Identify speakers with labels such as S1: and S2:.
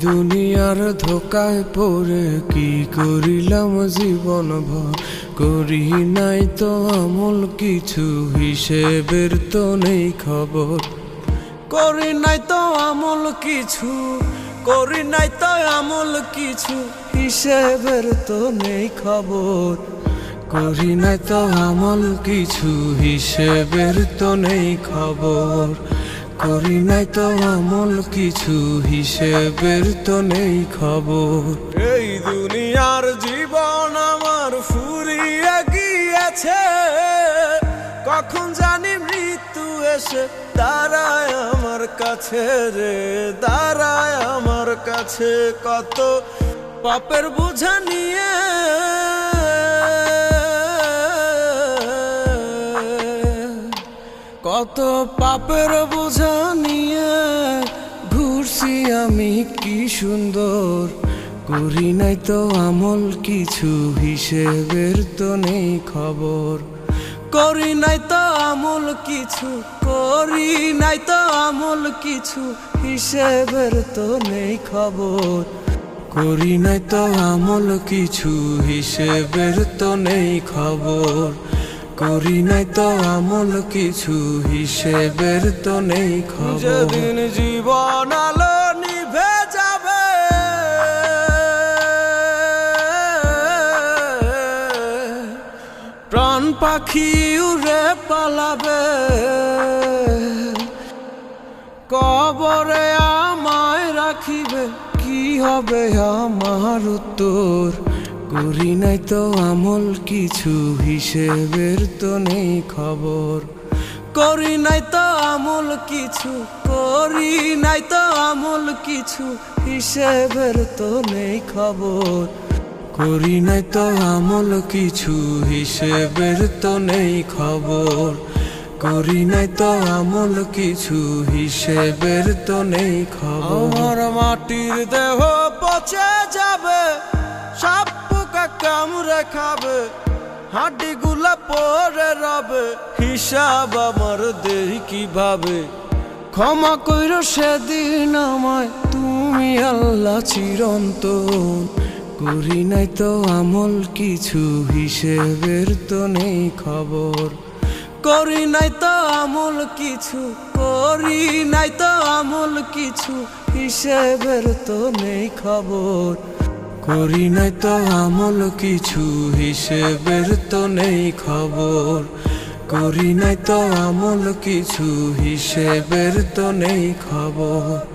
S1: দুনিয়ার ধোকায় পড়ে কি করিলাম জীবন ভর করি নাই তো আমল কিছু, হিসেবের তো নেই খবর। করি নাই তো আমল কিছু, করি নাই তো আমল কিছু, হিসেবের তো নেই খবর। করি নাই তো আমল কিছু, হিসেবের তো নেই খবর। করি নাই তো আমল কিছু হিসেবের তো নেই খবর। এই দুনিয়ার জীবন আমার ফুরিয়ে গিয়েছে। কখন জানি মৃত্যু এসে দাঁড়ায় আমার কাছে রে, দাঁড়ায় আমার কাছে কত পাপের বোঝা নিয়ে। কত পাপের বোঝা নিয়ে ঘুরছি আমি কি সুন্দর। করি নাই তো আমল, কিছু হিসেবের তো নেই খবর। করি নাই তো আমল, কিছু করি নাই তো আমল, কিছু হিসেবের তো নেই খবর। করি নাই তো আমল, কিছু হিসেবের তো নেই খবর। করি নাই তো আমল কিছু, হিসেবের তো নেই যেদিন জীবন আলো নিভে যাবে, প্রাণ পাখি উড়ে পালাবে। কবরে আমায় রাখিবে, কি হবে আমার উত্তর? করি নাই তো আমল কিছু হিসেবের তো নেই খবর। করি নাই তো আমল কিছু, করি নাই তো আমল কিছু হিসেবের তো নেই খবর। করি নাই তো আমল কিছু হিসেবের তো নেই খবর। করি নাই তো আমল কিছু হিসেবের তো নেই খবর। আমার মাটির দেহ পচে কামড়ে খাবে হাড্ডি গুলা পরে রবে। হিসাব আমার দেরি কীভাবে? ক্ষমা কইর সেদিন আমায়, তুমি আল্লাহ চিরন্তন। করি নাই তো আমল, কিছু হিসেবের তো নেই খবর। করি নাই তো আমল, কিছু, করি নাই তো আমল, কিছু হিসেবের তো নেই খবর। করি নাই তো আমল কিছু হিসেবের তো নেই খবর। করি নাই তো আমল কিছু হিসেবের তো নেই খবর।